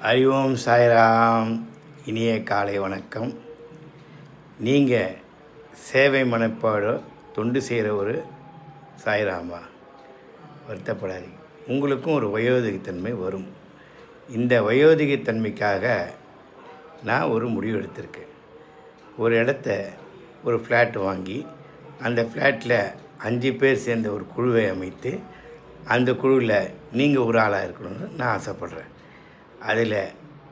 அறிவோம் சாய்ராம். இனிய காலை வணக்கம். நீங்கள் சேவை மனப்பாடோ தொண்டு செய்கிற ஒரு சாய்ராமா? வருத்தப்படாதீங்க. உங்களுக்கும் ஒரு வயோதிகத்தன்மை வரும். இந்த வயோதிகத்தன்மைக்காக நான் ஒரு முடிவு எடுத்திருக்கேன். ஒரு இடத்த ஒரு ஃப்ளாட் வாங்கி அந்த ஃப்ளாட்டில் அஞ்சு பேர் சேர்ந்த ஒரு குழுவை அமைத்து அந்த குழுவில் நீங்கள் ஒரு ஆளாக இருக்கணும்னு நான் ஆசைப்பட்றேன். அதில்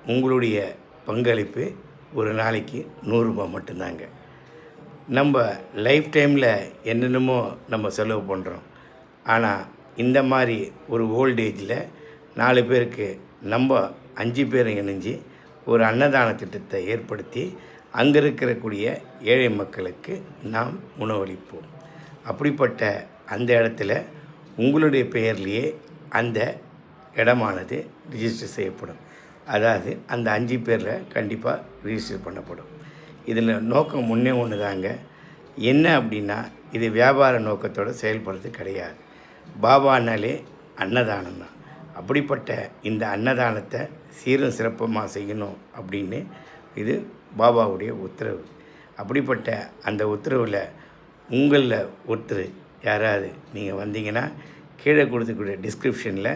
உங்களுடைய பங்களிப்பு ஒரு நாளைக்கு நூறுரூபா மட்டும்தாங்க. நம்ம லைஃப் டைமில் என்னென்னமோ நம்ம செலவு பண்ணுறோம். ஆனால் இந்த மாதிரி ஒரு ஓல்டேஜில் நாலு பேருக்கு நம்ம அஞ்சு பேர் இணைஞ்சு ஒரு அன்னதான திட்டத்தை ஏற்படுத்தி அங்கே இருக்கக்கூடிய ஏழை மக்களுக்கு நாம் உணவளிப்போம். அப்படிப்பட்ட அந்த இடத்துல உங்களுடைய பெயர்லேயே அந்த இடமானது ரிஜிஸ்டர் செய்யப்படும். அதாவது அந்த அஞ்சு பேரில் கண்டிப்பாக ரிஜிஸ்டர் பண்ணப்படும். இதில் நோக்கம் முன்னே ஒன்று தாங்க என்ன அப்படின்னா இது வியாபார நோக்கத்தோடு செயல்படுறது கிடையாது. பாபானாலே அன்னதானம் தான். அப்படிப்பட்ட இந்த அன்னதானத்தை சீரும் சிறப்பமாக செய்யணும் அப்படின்னு இது பாபாவுடைய உத்தரவு. அப்படிப்பட்ட அந்த உத்தரவில் உங்களில் ஒருத்தர் யாராவது நீங்கள் வந்தீங்கன்னா கீழே கொடுத்துக்கூடிய டிஸ்கிரிப்ஷனில்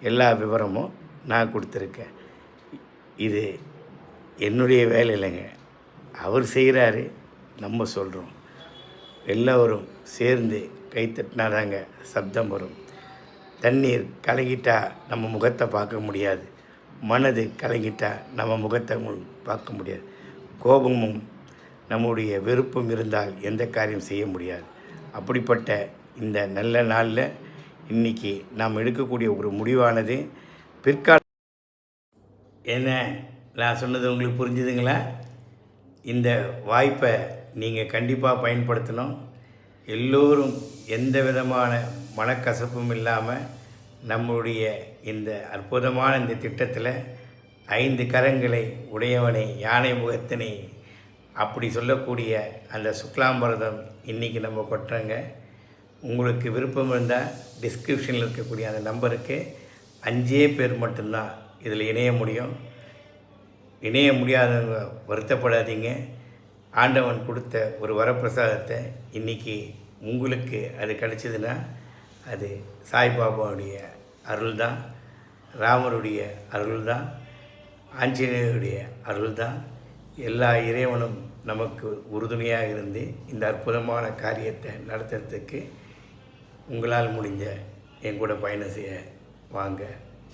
எல்லா விவரமும் நான் கொடுத்துருக்கேன். இது என்னுடைய வேலை இல்லைங்க. அவர் செய்கிறாரு நம்ம சொல்கிறோம் எல்லோரும் சேர்ந்து கைத்தட்டினாதாங்க சப்தம் வரும். தண்ணீர் கலங்கிட்டா நம்ம முகத்தை பார்க்க முடியாது. மனது கலங்கிட்டால் நம்ம முகத்தை பார்க்க முடியாது. கோபமும் நம்முடைய வெறுப்பும் இருந்தால் எந்த காரியம் செய்ய முடியாது. அப்படிப்பட்ட இந்த நல்ல நாளில் இன்றைக்கி நாம் எடுக்கக்கூடிய ஒரு முடிவானது பிற்கால என்ன? நான் சொன்னது உங்களுக்கு புரிஞ்சுதுங்களா? இந்த வாய்ப்பை நீங்கள் கண்டிப்பாக பயன்படுத்தணும். எல்லோரும் எந்த விதமான மனக்கசப்பும் இல்லாமல் நம்முடைய இந்த அற்புதமான இந்த திட்டத்தில் ஐந்து கரங்களை உடையவனை யானை முகத்தினை அப்படி சொல்லக்கூடிய அந்த சுக்லாம்பரதம் இன்றைக்கி நம்ம கொட்டுறங்க. உங்களுக்கு விருப்பம் இருந்தால் டிஸ்கிரிப்ஷனில் இருக்கக்கூடிய அந்த நம்பருக்கு அஞ்சே பேர் மட்டும்தான் இதில் இணைய முடியும். இணைய முடியாதவங்க வருத்தப்படாதீங்க. ஆண்டவன் கொடுத்த ஒரு வரப்பிரசாதத்தை இன்றைக்கி உங்களுக்கு அது கிடைச்சதுன்னா அது சாய்பாபாவுடைய அருள் தான் ராமருடைய அருள் தான் ஆஞ்சநேயருடைய அருள் தான் எல்லா இறைவனும் நமக்கு உறுதுணையாக இருந்து இந்த அற்புதமான காரியத்தை நடத்துறதுக்கு உங்களால் முடிஞ்ச என் கூட பயணம் செய்ய வாங்க.